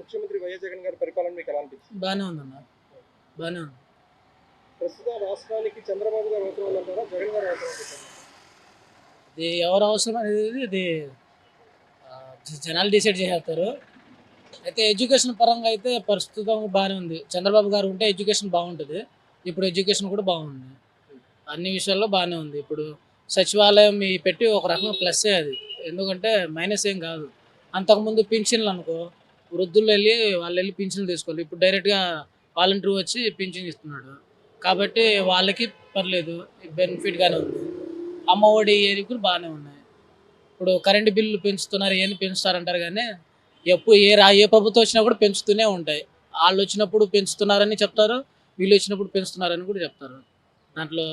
ముఖ్యమంత్రి వైఎస్ జగన్ గారి పరిపాలన మీకు ఎలా అనిపించింది బాగానే ఉందన్న. బాగానే ఉంది. ప్రస్తుతం రాష్ట్రానికి చంద్రబాబు గారు అవసరం జగన్ గారు అవసరం ఎవరు అవసరం అనేది ఇది జనాలు డిసైడ్ చేసేస్తారు. అయితే ఎడ్యుకేషన్ పరంగా అయితే ప్రస్తుతం బాగానే ఉంది. చంద్రబాబు గారు ఉంటే ఎడ్యుకేషన్ బాగుంటుంది. ఇప్పుడు ఎడ్యుకేషన్ కూడా బాగుంది. అన్ని విషయాల్లో బాగానే ఉంది. ఇప్పుడు సచివాలయం పెట్టి ఒక రకంగా ప్లస్సే అది. ఎందుకంటే మైనస్ ఏం కాదు. అంతకుముందు పింఛన్లు అనుకో వృద్ధులు వెళ్ళి వాళ్ళు వెళ్ళి పింఛన్లు తీసుకోవాలి. ఇప్పుడు డైరెక్ట్గా వాలంటీర్ వచ్చి పింఛన్ ఇస్తున్నాడు. కాబట్టి వాళ్ళకి పర్లేదు బెనిఫిట్గానే ఉంది. అమ్మ ఒడి ఏది కూడా బాగానే ఉన్నాయి. ఇప్పుడు కరెంటు బిల్లు పెంచుతున్నారు ఏంది పెంచుతారంటారు కానీ ఎప్పుడు ఏ రా ఏ ప్రభుత్వం వచ్చినా కూడా పెంచుతూనే ఉంటాయి. వాళ్ళు వచ్చినప్పుడు పెంచుతున్నారని చెప్తారు వీళ్ళు వచ్చినప్పుడు పెంచుతున్నారని కూడా చెప్తారు. దాంట్లో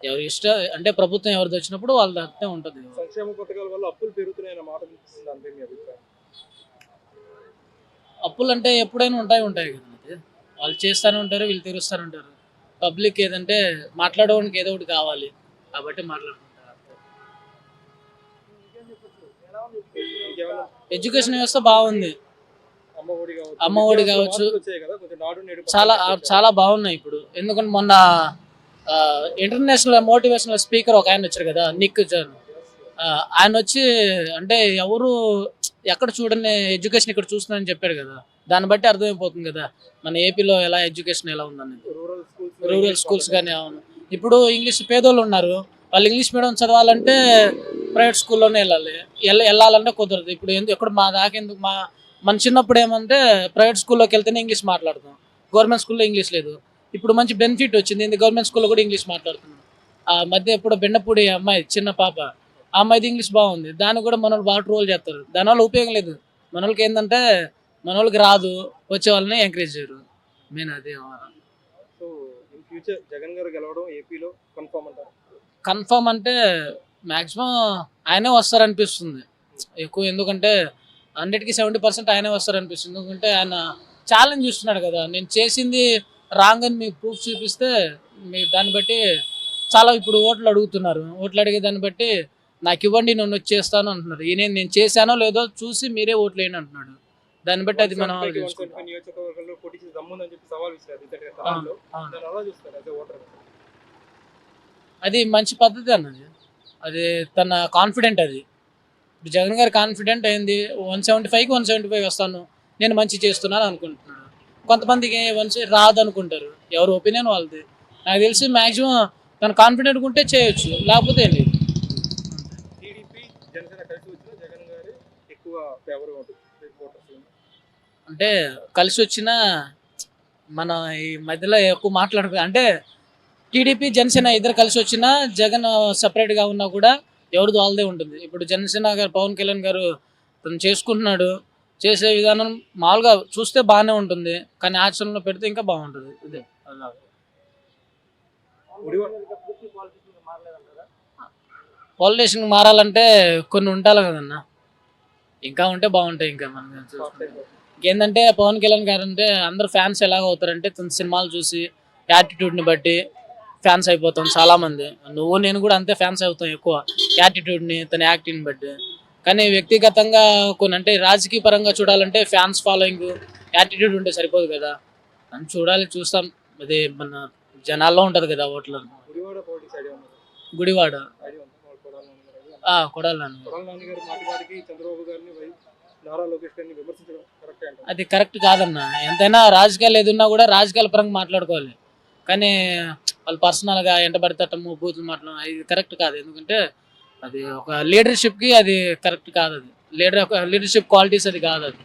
ఎవరి ఇష్ట అంటే ప్రభుత్వం ఎవరిది వచ్చినప్పుడు వాళ్ళ దాంట్లో ఉంటుంది. సంక్షేమ పథకాల వల్ల అప్పులు పెరుగుతున్నాయన్న మాట అప్పులు అంటే ఎప్పుడైనా ఉంటాయి ఉంటాయి కదా వాళ్ళు చేస్తూనే ఉంటారు వీళ్ళు తీరుస్తూనే ఉంటారు. పబ్లిక్ ఏదంటే మాట్లాడడానికి ఏదో ఒకటి కావాలి కాబట్టి మాట్లాడుకుంటారు ఎడ్యుకేషన్ వ్యవస్థ బాగుంది. అమ్మ ఒడి కావచ్చు చాలా. చాలా బాగున్నాయి ఇప్పుడు. ఎందుకంటే మొన్న ఇంటర్నేషనల్ మోటివేషనల్ స్పీకర్ ఒక ఆయన వచ్చారు కదా నిక్ జాన్ ఆయన వచ్చి అంటే ఎవరు ఎక్కడ చూడని ఎడ్యుకేషన్ ఇక్కడ చూస్తున్నారని చెప్పాడు కదా. దాన్ని బట్టి అర్థమైపోతుంది కదా. మన ఏపీలో ఎలా ఎడ్యుకేషన్ ఎలా ఉందనేది. రూరల్ స్కూల్స్ రూరల్ స్కూల్స్ కానీ అవును. ఇప్పుడు ఇంగ్లీష్ పేదోళ్ళు ఉన్నారు. వాళ్ళు ఇంగ్లీష్ మీడియం చదవాలంటే ప్రైవేట్ స్కూల్లోనే వెళ్ళాలి. వెళ్ళ వెళ్ళాలంటే కుదరదు. ఇప్పుడు ఎందుకు ఎక్కడ మా దాకెందుకు మా మన చిన్నప్పుడు ఏమంటే ప్రైవేట్ స్కూల్లోకి వెళ్తేనే ఇంగ్లీష్ మాట్లాడతాం. గవర్నమెంట్ స్కూల్లో ఇంగ్లీష్ లేదు. ఇప్పుడు మంచి బెనిఫిట్ వచ్చింది. గవర్నమెంట్ స్కూల్లో కూడా ఇంగ్లీష్ మాట్లాడుతున్నాం. ఆ మధ్య ఇప్పుడు బెండపూడి అమ్మాయి చిన్న పాప అమ్మాయిది ఇంగ్లీష్ బాగుంది. దాన్ని కూడా మన వాళ్ళు బాగా ట్రోల్ చేస్తారు. దానివల్ల ఉపయోగం లేదు. మన వాళ్ళకి ఏంటంటే మన వాళ్ళకి రాదు. వచ్చే వాళ్ళని ఎంకరేజ్ చేయరు. మెయిన్ అదే సో ఇన్ ఫ్యూచర్ జగన్ గారు గెలవడం ఏపీలో కన్ఫర్మ్ అంటారు? కన్ఫర్మ్ అంటే మ్యాక్సిమం ఆయనే వస్తారనిపిస్తుంది. ఎక్కువ ఎందుకంటే హండ్రెడ్కి సెవెంటీ పర్సెంట్ ఆయనే వస్తారనిపిస్తుంది. ఎందుకంటే ఆయన ఛాలెంజ్ చూస్తున్నాడు కదా. నేను చేసింది రాంగ్ అని మీకు ప్రూఫ్ చూపిస్తే మీ దాన్ని బట్టి చాలా ఇప్పుడు ఓట్లు అడుగుతున్నారు. ఓట్లు అడిగే దాన్ని బట్టి నాకు ఇవ్వండి నేను వచ్చి చేస్తాను అంటున్నారు ఈయన నేను చేశానో లేదో చూసి మీరే ఓట్లు వేయండి అంటున్నాడు. దాన్ని బట్టి అది మనం 175 ఆలోచించుకుంటాం. నియోజకవర్గంలో పోటీ చేసి దమ్ముందని చెప్పి సవాల్ విసిరారు ఇతడి అవును, స్థానంలో అవును. దాన్ని అలా చూస్తారు అదే మంచి పద్ధతి అన్నది. అది తన కాన్ఫిడెంట్ అది. ఇప్పుడు జగన్ గారి కాన్ఫిడెంట్ అయింది వన్ సెవెంటీ ఫైవ్కి వన్ సెవెంటీ ఫైవ్ వస్తాను నేను మంచి చేస్తున్నాను అనుకుంటున్నాడు. కొంతమందికి వన్ రాదు అనుకుంటారు ఎవరి ఒపీనియన్ వాళ్ళది. నాకు తెలిసి మ్యాక్సిమం తను కాన్ఫిడెంట్ ఉంటే చేయొచ్చు లేకపోతే ఏం లేదు. టీడీపీ జనసేన కలిసి వచ్చిన జగన్ గారి ఎక్కువ ఫేవర్ ఉంటుంది. ఓటర్స్ అంటే కలిసి వచ్చిన మన ఈ మధ్యలో ఎక్కువ మాట్లాడుకో అంటే టీడీపీ జనసేన ఇద్దరు కలిసి వచ్చినా జగన్ సపరేట్గా ఉన్నా కూడా ఎవరిది వాళ్ళదే ఉంటుంది. ఇప్పుడు జనసేన గారు పవన్ కళ్యాణ్ గారు తను చేసుకుంటున్నాడు చేసే విధానం మామూలుగా చూస్తే బాగానే ఉంటుంది. కానీ ఆచరణలో పెడితే ఇంకా బాగుంటుంది. ఇదే పాలిటేషన్ మారాలంటే కొన్ని ఉండాలి కదన్న. ఇంకా ఉంటే బాగుంటాయి ఇంకా మనం ఇంకేంటంటే పవన్ కళ్యాణ్ గారు అంటే అందరు ఫ్యాన్స్ ఎలాగ అవుతారంటే తన సినిమాలు చూసి యాటిట్యూడ్ని బట్టి ఫ్యాన్స్ అయిపోతాం చాలా మంది నువ్వు నేను కూడా అంతే ఫ్యాన్స్ అవుతాం ఎక్కువ యాటిట్యూడ్ని తన యాక్టింగ్ని బట్టి. కానీ వ్యక్తిగతంగా కొన్ని అంటే రాజకీయ పరంగా చూడాలంటే ఫ్యాన్స్ ఫాలోయింగ్ యాటిట్యూడ్ ఉంటే సరిపోదు కదా. అని చూడాలి చూస్తాం. అది మన జనాల్లో ఉంటుంది కదా ఓట్లు. గుడివాడ కొడాలి నాన్నగారు ఆ, కొడాలని కొడాలి నాన్నగారు మాటి మాటికి చంద్రబాబు గారిని వై నారా లోకేష్ గారిని విమర్శించడం కరెక్ట్ అంటారు? అది కరెక్ట్ కాదన్న. ఎంతైనా రాజకీయాలు ఏదున్నా కూడా రాజకీయాల పరంగా మాట్లాడుకోవాలి. కానీ వాళ్ళు పర్సనల్గా ఎంట పడతటము బూతులు మాట్లాడడం అది కరెక్ట్ కాదు. ఎందుకంటే అది ఒక లీడర్షిప్కి అది కరెక్ట్ కాదు అది. లీడర్ ఒక లీడర్షిప్ క్వాలిటీస్ అది కాదు అది.